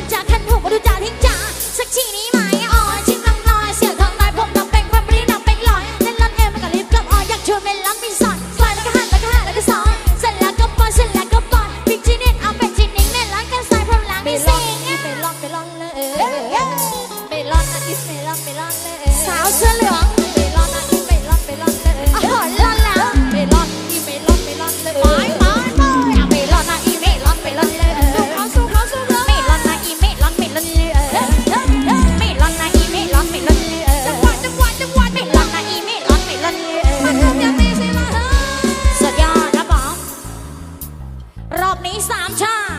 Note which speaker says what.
Speaker 1: นจากขันหูมาดูจ่าทิ้งจ่าสักทีนี้ไหมอ๋อชิมลำลอย เสียทองลายผมน้ำเป็นความรีน้ำเป็นลอยเล่นลำเอวมันก็รีบกลับอ๋อยากชวนเป็นลำมีสอนสายแล้วก็หันแล้วก็หันแล้วก็สอนเสร็จแล้วก็ปอนเสร็จแล้วก็ปอนพิกจีเนียนเอาเป็นจีนิ่งเน่นล้างกันสายพร้อมล้างมีสิงไ
Speaker 2: ปลองไปลองเลยไปลองนะอิสไปลองไปลองเลยสาวเสื้อ
Speaker 1: เหลือง